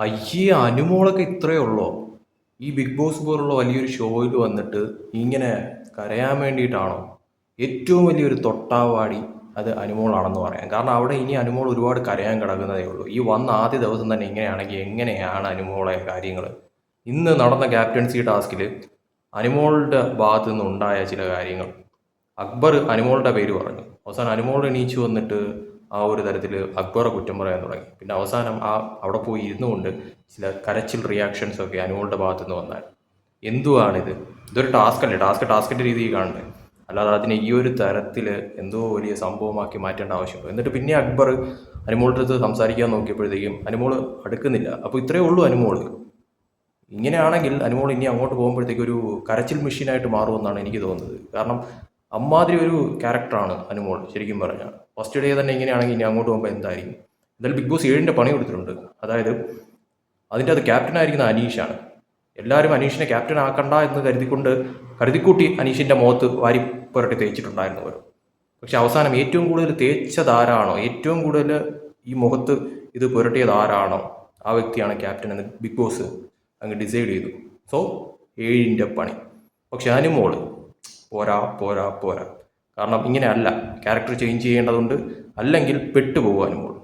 അയ്യേ അനുമോളൊക്കെ ഇത്രയേ ഉള്ളോ? ഈ ബിഗ് ബോസ് പോലുള്ള വലിയൊരു ഷോയിൽ വന്നിട്ട് ഇങ്ങനെ കരയാൻ വേണ്ടിയിട്ടാണോ? ഏറ്റവും വലിയൊരു തൊട്ടാവാടി അത് അനുമോളാണെന്ന് പറയാം. കാരണം അവിടെ ഇനി അനുമോൾ ഒരുപാട് കരയാൻ കിടക്കുന്നതേ ഉള്ളൂ. ഈ വന്ന ആദ്യ ദിവസം തന്നെ ഇങ്ങനെയാണെങ്കിൽ എങ്ങനെയാണ് അനുമോളെ കാര്യങ്ങൾ ഇന്ന് നടന്ന ക്യാപ്റ്റൻസി ടാസ്കിൽ അനുമോളുടെ ഭാഗത്തു നിന്നുണ്ടായ ചില കാര്യങ്ങൾ. അക്ബർ അനുമോളുടെ പേര് പറഞ്ഞു. അവസാനം അനുമോൾ എണീച്ചു വന്നിട്ട് ആ ഒരു തരത്തിൽ അക്ബറെ കുറ്റം പറയാൻ തുടങ്ങി. പിന്നെ അവസാനം ആ അവിടെ പോയി ഇരുന്നുകൊണ്ട് ചില കരച്ചിൽ റിയാക്ഷൻസ് ഒക്കെ അനുമോളുടെ ഭാഗത്തു നിന്ന് വന്നാൽ. എന്തുവാണിത്? ഇതൊരു ടാസ്ക് അല്ലേ? ടാസ്ക് ടാസ്കിന്റെ രീതിയിൽ കാണണ്ടേ? അല്ലാതെ അതിനെ ഈ ഒരു തരത്തിൽ എന്തോ വലിയ സംഭവമാക്കി മാറ്റേണ്ട ആവശ്യമുണ്ട്. എന്നിട്ട് പിന്നെ അക്ബർ അനുമോളുടെ അടുത്ത് സംസാരിക്കാൻ നോക്കിയപ്പോഴത്തേക്കും അനുമോൾ അടുക്കുന്നില്ല. അപ്പോൾ ഇത്രയേ ഉള്ളൂ അനുമോൾ ഇങ്ങനെയാണെങ്കിൽ അനുമോൾ ഇനി അങ്ങോട്ട് പോകുമ്പോഴത്തേക്ക് ഒരു കരച്ചിൽ മെഷീനായിട്ട് മാറുമെന്നാണ് എനിക്ക് തോന്നുന്നത്. കാരണം അമ്മാതിരി ഒരു ക്യാരക്ടറാണ് അനുമോൾ ശരിക്കും പറഞ്ഞാൽ ഫസ്റ്റ് ഡേ തന്നെ ഇങ്ങനെയാണെങ്കിൽ ഇനി അങ്ങോട്ട് പോകുമ്പോൾ എന്തായിരിക്കും? എന്തായാലും ബിഗ് ബോസ് ഏഴിന്റെ പണി കൊടുത്തിട്ടുണ്ട്. അതായത് അതിന്റെ അത് ക്യാപ്റ്റനായിരിക്കുന്ന അനീഷാണ്. എല്ലാവരും അനീഷിനെ ക്യാപ്റ്റൻ ആക്കണ്ട എന്ന് കരുതിക്കൊണ്ട് കരുതിക്കൂട്ടി അനീഷിന്റെ മുഖത്ത് വാരി പുരട്ടി തേച്ചിട്ടുണ്ടായിരുന്നു അവർ പക്ഷെ അവസാനം ഏറ്റവും കൂടുതൽ തേച്ചതാരാണോ? ഏറ്റവും കൂടുതൽ ഈ മുഖത്ത് ഇത് പുരട്ടിയത് ആരാണോ ആ വ്യക്തിയാണ് ക്യാപ്റ്റൻ എന്ന് ബിഗ് ബോസ് അങ്ങ് ഡിസൈഡ് ചെയ്തു. സോ ഏഴിന്റെ പണി. പക്ഷെ അനുമോൾ പോരാ പോരാ പോരാ. കാരണം ഇങ്ങനെയല്ല. ക്യാരക്ടർ ചേഞ്ച് ചെയ്യേണ്ടതുണ്ട്. അല്ലെങ്കിൽ പെട്ടുപോകാനും